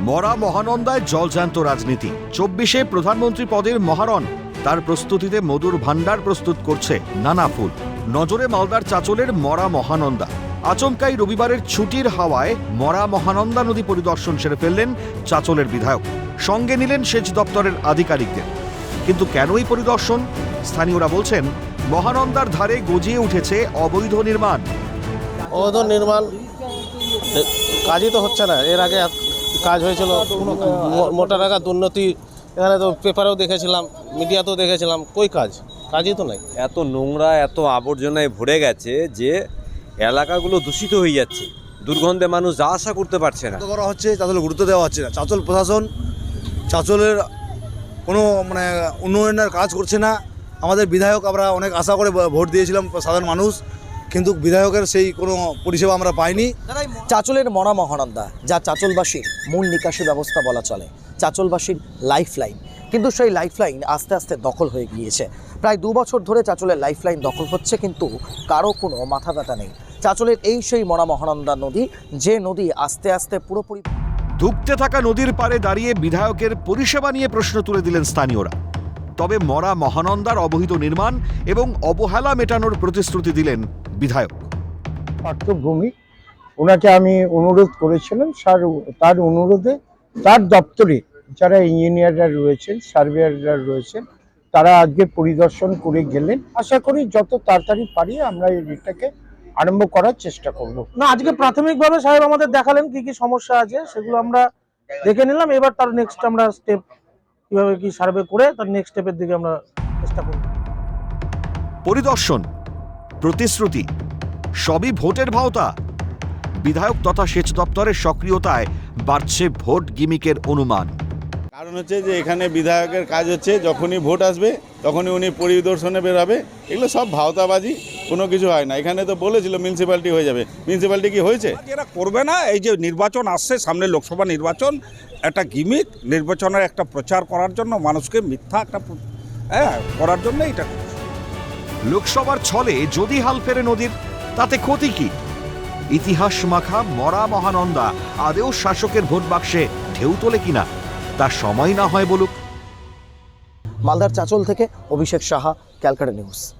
মরা মহানন্দায় জলজান্ত রাজনীতি। চব্বিশে প্রধানমন্ত্রী পদের মহারণ। তার প্রস্তুতিতে মধুর ভাণ্ডার প্রস্তুত করছে নানা ফুল। নজরে মালদার চাচলের মরা মহানন্দা। আচমকাই রবিবারের ছুটির হাওয়ায় মরা মহানন্দা নদী পরিদর্শন সেরে ফেললেন চাচলের বিধায়ক। সঙ্গে নিলেন সেচ দপ্তরের আধিকারিকদের। কিন্তু কেনই পরিদর্শন? স্থানীয়রা বলছেন, মহানন্দার ধারে গজিয়ে উঠেছে অবৈধ নির্মাণ। অবৈধ নির্মাণ কাজই তো হচ্ছে না। এর আগে কাজ হয়েছিল মোটা টাকা দুর্নীতি এখানে তো পেপারেও দেখেছিলাম মিডিয়াতেও দেখেছিলাম কই কাজ? কাজই তো নাই। এত নোংরা এত আবর্জনায় ভরে গেছে যে এলাকাগুলো দূষিত হয়ে যাচ্ছে। দুর্গন্ধে মানুষ যা আশা করতে পারছে না। করা হচ্ছে চাঁচল গুরুত্ব দেওয়া হচ্ছে না। চাঁচল প্রশাসন চাঁচলের কোনো মানে উন্নয়নের কাজ করছে না। আমাদের বিধায়ক আমরা অনেক আশা করে ভোট দিয়েছিলাম সাধারণ মানুষ। কিন্তু বিধায়কের সেই কোনো পরিষেবা আমরা পাইনি। চাচলের মরা মহানন্দা যা চাচলবাসীর মূল নিকাশি ব্যবস্থা বলা চলে চাচলবাসীর লাইফ লাইন কিন্তু সেই লাইফ লাইন আস্তে আস্তে দখল হয়ে গিয়েছে। প্রায় দু বছর ধরে চাচলের লাইফ লাইন দখল হচ্ছে কিন্তু কারও কোনো মাথা ব্যথা নেই। চাচলের এই সেই মরা মহানন্দা নদী যে নদী আস্তে আস্তে পুরোপুরি ধুঁকতে থাকা নদীর পাড়ে দাঁড়িয়ে বিধায়কের পরিষেবা নিয়ে প্রশ্ন তুলে দিলেন স্থানীয়রা। তবে মরা মহানন্দার অবহিত নির্মাণ এবং অবহেলা মেটানোর প্রতিশ্রুতি দিলেন বিধায়ক। পার্থভূমি ওনাকে আমি অনুরোধ করেছিলাম স্যার তার অনুরোধে তার দপ্তরে যারা ইঞ্জিনিয়াররা রয়েছেন সার্ভেয়াররা রয়েছেন তারা আজকে পরিদর্শন করে গেলেন। আশা করি যত তাড়াতাড়ি পারি আমরা এই রিটটাকে আরম্ভ করার চেষ্টা করব। না আজকে প্রাথমিকভাবে সাহেব আমাদের দেখালেন কি কি সমস্যা আছে সেগুলো আমরা দেখে নিলাম। এবার তার নেক্সট আমরা স্টেপ কীভাবে কি সার্ভে করে তার নেক্সট স্টেপের দিকে আমরা চেষ্টা করব। পরিদর্শন প্রতিশ্রুতি সবই ভোটের ভাওতা। বিধায়ক তথা সেচ দপ্তরের সক্রিয়তায় বাড়ছে ভোট গিমিকের অনুমান। কারণ হচ্ছে যে এখানে বিধায়কের কাজ হচ্ছে যখনই ভোট আসবে তখনই উনি পরিদর্শনে বেরাবে। এগুলো সব ভাওতাবাজি কোনো কিছু হয় না। এখানে তো বলেছিল মিউনিসিপ্যালিটি হয়ে যাবে। মিউনিসিপ্যালিটি কি হয়েছে? এরা করবে না এই যে নির্বাচন আসছে সামনে লোকসভা নির্বাচন একটা গিমিক নির্বাচনের একটা প্রচার করার জন্য মানুষকে মিথ্যা একটা হ্যাঁ করার জন্য এটা লোকসভার ছলে যদি হাল ফেরে নদীর তাতে ক্ষতি কি? ইতিহাস মাখা মরা মহানন্দা আদেও শাসকের ভোট বাক্সে ঢেউ তোলে কিনা? তার সময় না হয় বলুক। মালদার চাচল থেকে অভিষেক সাহা ক্যালকাটা নিউজ।